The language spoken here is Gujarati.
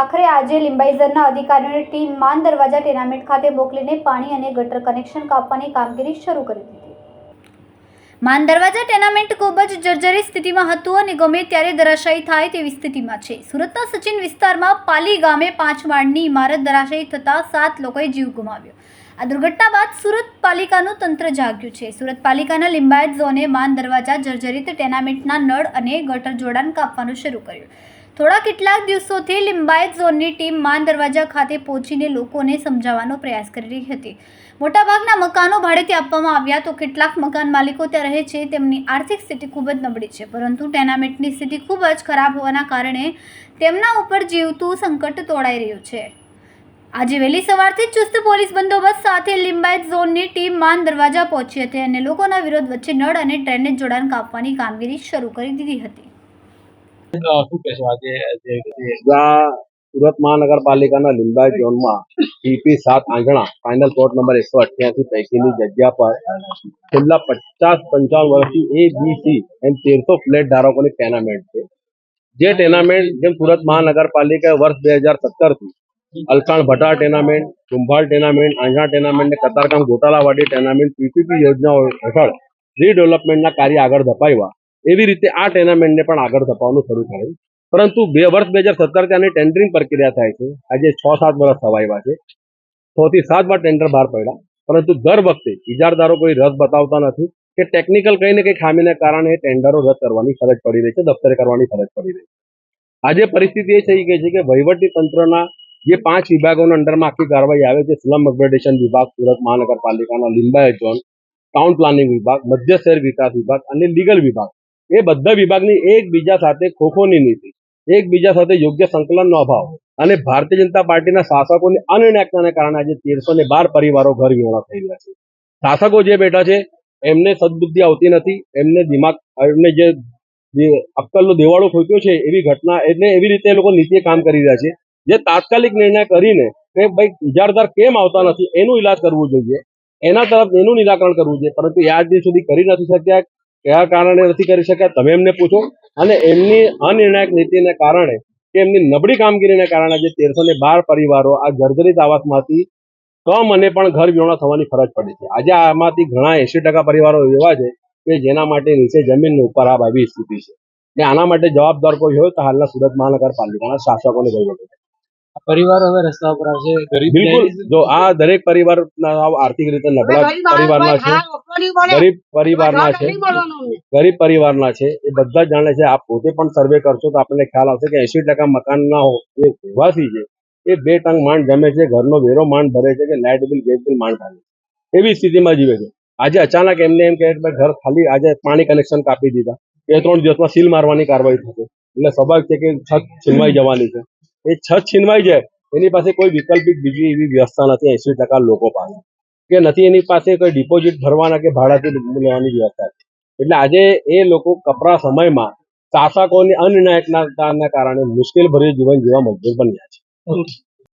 આખરે આજે લિંબાઇઝરના અધિકારીઓની ટીમ માન દરવાજા ટેનામેન્ટ ખાતે મોકલીને પાણી અને ગટર કનેક્શન કાપવાની કામગીરી શરૂ કરી દીધી. માન દરવાજા ટેનામેન્ટ ખૂબ જ જર્જરી સ્થિતિમાં હતું અને ગમે ત્યારે ધરાશાયી થાય તેવી સ્થિતિમાં છે. સુરતના સચિન વિસ્તારમાં પાલી ગામે પાંચ માળની ઇમારત ધરાશાયી થતાં સાત લોકોએ જીવ ગુમાવ્યો. આ દુર્ઘટના બાદ સુરત પાલિકાનું તંત્ર જાગ્યું છે. સુરત પાલિકાના લિંબાયત ઝોને માન દરવાજા જર્જરિત ટેનામેન્ટના નળ અને ગટર જોડાણ કાપવાનું શરૂ કર્યું. થોડા કેટલાક દિવસોથી લિંબાયત ઝોનની ટીમ માન દરવાજા ખાતે પહોંચીને લોકોને સમજાવવાનો પ્રયાસ કરી રહી હતી. મોટાભાગના મકાનો ભાડેથી આપવામાં આવ્યા તો કેટલાક મકાન માલિકો ત્યાં રહે છે. તેમની આર્થિક સ્થિતિ ખૂબ જ નબળી છે, પરંતુ ટેનામેન્ટની સ્થિતિ ખૂબ જ ખરાબ હોવાના કારણે તેમના ઉપર જીવતું સંકટ તોડાઈ રહ્યું છે. આજે વહેલી સવારથી ચુસ્ત પોલીસ બંદોબસ્ત સાથે લિંબાયત ઝોનની ટીમ માન દરવાજા પહોંચી હતી અને લોકોના વિરોધ વચ્ચે નળ અને ડ્રેનેજ જોડાણ કાપવાની કામગીરી શરૂ કરી દીધી હતી. સુરત મહાનગરપાલિકાના લીંબાયત ઝોનમાં ટીપી સાત આંગણા ફાઇનલ કોર્ટ નંબર એકસો અઠ્યાસી પૈકીની જગ્યા પર છેલ્લા પચાસ પંચાવન વર્ષથી એ બી સી એમ તેરસો ફ્લેટ ધારકોની ટેનામેન્ટ છે. જે ટેનામેન્ટ જેમ સુરત મહાનગરપાલિકાએ વર્ષ બે હજાર સત્તરથી Alkan Bhatta tenement Kumbhar tenement Anjana tenement ને કતારગામ ગોટાલાવાડી ટેનામેન્ટ પીપીપી યોજનાઓ હેઠળ રીડેવલપમેન્ટના કાર્ય આગળ ધપાવ્યા. એવી રીતે આ ટેનામેન્ટને પણ આગળ ધપાવવાનું શરૂ કર્યું પરંતુ બે વર્ષ બે હજાર સત્તરથી આની ટેન્ડરિંગ પ્રક્રિયા થાય છે. આજે છ સાત વર્ષ થવાયા છે. છ થી સાત વાર ટેન્ડર બહાર પડ્યા. પરંતુ દર વખતે ઇજારદારો કોઈ રસ બતાવતા નથી કે ટેકનિકલ કંઈ કંઈ ખામીને કારણે ટેન્ડરો રદ કરવાની ફરજ પડી રહી છે, દફતરે કરવાની ફરજ પડી રહી છે. આજે પરિસ્થિતિ એ થઈ ગઈ છે કે વહીવટી તંત્રના જે પાંચ વિભાગોના અંડરમાં આખી કાર્યવાહી આવે છે, સ્લમ અપગ્રેડેશન વિભાગ, સુરત મહાનગરપાલિકાના લિંબાયત ઝોન, ટાઉન પ્લાનિંગ વિભાગ, મધ્ય શહેર વિકાસ વિભાગ અને લીગલ વિભાગ. એ બધા વિભાગની એકબીજા સાથે ખોખોની નીતિ, એકબીજા સાથે યોગ્ય સંકલનનો અભાવ અને ભારતીય જનતા પાર્ટીના શાસકોની અનિર્ણાયકતાને કારણે આજે તેરસો ને બાર પરિવારો ઘર વિહોણા થઈ રહ્યા છે. શાસકો જે બેઠા છે, એમને સદબુદ્ધિ આવતી નથી, એમને દિમાગ, એમને જે અક્કલનો દેવાળો ખોટ્યો છે, એવી ઘટના, એટલે એવી રીતે એ લોકો નીતિએ કામ કરી રહ્યા છે. જે તાત્કાલિક નિર્ણય કરીને કે ભાઈ ઇજારદાર કેમ આવતા નથી, એનું ઈલાજ કરવું જોઈએ. એના તરફ એનું નિરાકરણ કરવું જોઈએ. પરંતુ એ આજ સુધી કરી નથી શક્યા, કયા કારણે નથી કરી શક્યા, તમે એમને પૂછો. અને એમની અનિર્ણાયક નીતિને કારણે કે એમની નબળી કામગીરીને કારણે જે તેરસો ને બાર પરિવારો આ જર્જરિત આવાસમાંથી કમ અને પણ ઘર વિહોણા થવાની ફરજ પડી છે. આજે આમાંથી ઘણા એસી ટકા પરિવારો એવા છે કે જેના માટે નીચે જમીન ઉપર આ આવી સ્થિતિ છે. ને આના માટે જવાબદાર કોઈ હોય તો હાલના સુરત મહાનગરપાલિકાના શાસકોને વહીવટો પરિવાર હવે રસ્તા ઉપર આવશે. ગરીબ બિલકુલ. જો આ દરેક પરિવાર આર્થિક રીતે નબળા પરિવારના છે. ગરીબ પરિવારના છે. ગરીબ પરિવારના છે. એ બધા જ જાણે છે આપ પોતે પણ સર્વે કરશો તો આપણને ખ્યાલ આવશે કે એસી ટકા મકાનના જે રહેવાસી છે. એ બે ટંગ માંડ જમે છે ઘરનો વેરો માંડ ભરે છે કે લાઇટ બિલ ગેસ બિલ માંડ ભરે છે એવી સ્થિતિમાં જીવે છે. આજે અચાનક એમને એમ કહે કે ઘર ખાલી આજે પાણી કનેક્શન કાપી દીધા. બે ત્રણ દિવસમાં સીલ મારવાની કાર્યવાહી થશે. એટલે સ્વાભાવિક છે કે છત છીનવાઈ જવાની છે. એ છત છીનવાઈ જાય, એની પાસે કોઈ વૈકલ્પિક બીજી એવી વ્યવસ્થા નથી એસી ટકા લોકો પાસે. કે નથી એની પાસે કોઈ ડિપોઝિટ ભરવાના કે ભાડાથી લેવાની વ્યવસ્થા એટલે આજે એ લોકો કપરા સમયમાં શાસકોની અનિર્ણાયકતાના કારણે મુશ્કેલ ભર્યું જીવન જીવવા મજબૂર બન્યા છે.